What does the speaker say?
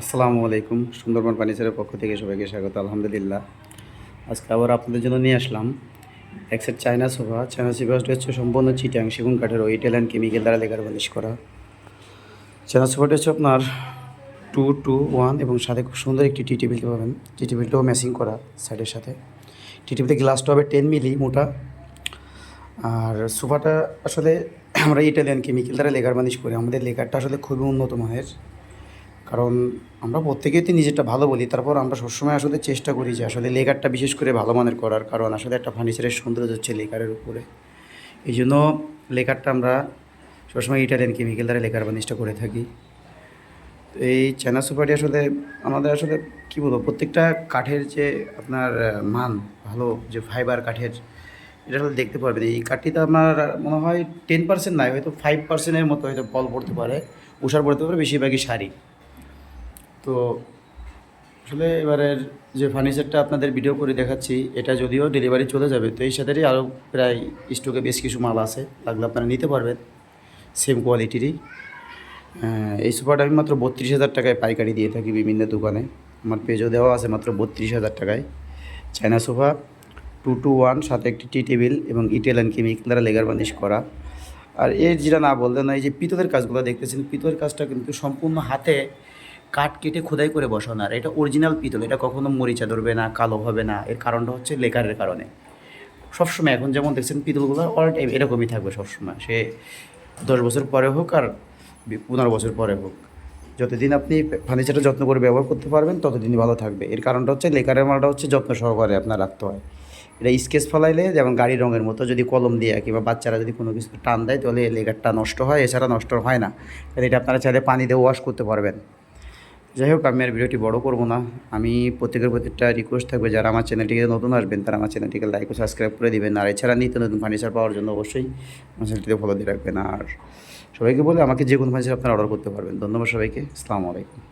আসসালামু আলাইকুম, সুন্দরবন ফার্নিচারের পক্ষ থেকে সবাইকে স্বাগত, আলহামদুলিল্লাহ। আজকে আবার আপনাদের জন্য নিয়ে আসলাম এক সেট চায়না সোফা চায়না সোফাটি হচ্ছে সম্পূর্ণ চিটাং সেগুন কাঠের ওইটেল অ্যান্ড কেমিক্যাল দ্বারা লেগার বালিশ করা। চায়না সোফাটি হচ্ছে আপনার টু টু ওয়ান এবং সাথে খুব সুন্দর একটি টি টেবিল পাবেন। টি টেবিলটাও ম্যাচিং করা সাইডের সাথে। টি টেবিলের গ্লাসটা হবে টেন মিলি মোটা। আর সোফাটা আসলে আমরা ইটালিয়ান কেমিক্যাল দ্বারা লেগার বালিশ করি। আমাদের লেগারটা আসলে খুবই উন্নত মানের। কারণ আমরা প্রত্যেকেই তো নিজেরটা ভালো বলি, তারপর আমরা সবসময় আসলে চেষ্টা করি যে আসলে লেগারটা বিশেষ করে ভালো মানের করার, কারণ আসলে একটা ফার্নিচারের সৌন্দর্য হচ্ছে লেকারের উপরে। এই জন্য লেকারটা আমরা সবসময় ইটালিয়ান কেমিক্যাল দ্বারা লেকার বানিশটা করে থাকি। তো এই চায়না সুপারটি আসলে আমাদের আসলে কী বলব, প্রত্যেকটা কাঠের যে আপনার মান, ভালো যে ফাইবার কাঠের, এটা আসলে দেখতে পারবেন। এই কাঠটিতে আপনার মনে হয় টেন পার্সেন্ট নাই, হয়তো ফাইভ পার্সেন্টের মতো হয়তো বল পড়তে পারে উষার পড়তে পারে, বেশিরভাগই শাড়ি। তো আসলে এবারের যে ফার্নিচারটা আপনাদের ভিডিও করে দেখাচ্ছি, এটা যদিও ডেলিভারি চলে যাবে, তো এই সাথেই আরও প্রায় স্টকে বেশ কিছু মাল আছে, লাগলে আপনারা নিতে পারবেন সেম কোয়ালিটিরই এই সোফাটা আমি মাত্র বত্রিশ হাজার টাকায় পাইকারি দিয়ে থাকি বিভিন্ন দোকানে। আমার পেজও দেওয়া আছে মাত্র বত্রিশ হাজার টাকায়। China sofa two two one সাথে একটি টি টেবিল এবং ইটালিয়ান কেমিক দ্বারা লেগার বানিশ করা। আর এর যেটা না বললেন না, এই যে পিতলের কাজগুলো দেখতেছেন, পিতলের কাজটা কিন্তু সম্পূর্ণ হাতে কাঠ কেটে খোদাই করে বসানো, আর এটা অরিজিনাল পিতল, এটা কখনো মরিচা ধরবে না, কালো হবে না, এর কারণটা হচ্ছে লেকারের কারণে। সবসময় এখন যেমন দেখছেন পিতলগুলো অল টাইম এরকমই থাকবে সবসময়। সে দশ বছর পরে হোক আর পনেরো বছর পরে হোক। যতদিন আপনি ফার্নিচারটা যত্ন করে ব্যবহার করতে পারবেন, ততদিনই ভালো থাকবে। এর কারণটা হচ্ছে লেকারের মালটা হচ্ছে যত্ন সহকারে আপনার রাখতে হয়। এটা স্কেচ ফলাইলে যেমন গাড়ি রঙের মতো যদি কলম দিয়ে কিংবা বাচ্চারা যদি কোনো কিছু টান দেয়, তাহলে লেকারটা নষ্ট হয়, এছাড়া নষ্ট হয় না। এটা আপনারা চাইলে পানি দিয়ে ওয়াশ করতে পারবেন। যাই হোক, আমি আর ভিডিওটি বড় করব না। আমি প্রত্যেকের প্রত্যেকটা রিকোয়েস্ট থাকবে, যারা আমার চ্যানেলটিকে নতুন আসবেন, তারা আমার চ্যানেলটিকে লাইক ও সাবস্ক্রাইব করে দেবেন। আর এছাড়া নিত্য নতুন ফার্নিচার পাওয়ার জন্য অবশ্যই আমার চ্যানেলটিতে ফলো দিয়ে রাখবেন। আর সবাইকে বলে আমাকে যে কোনো ফার্নিচার আপনারা অর্ডার করতে পারবেন। ধন্যবাদ সবাইকে। আসসালামু আলাইকুম।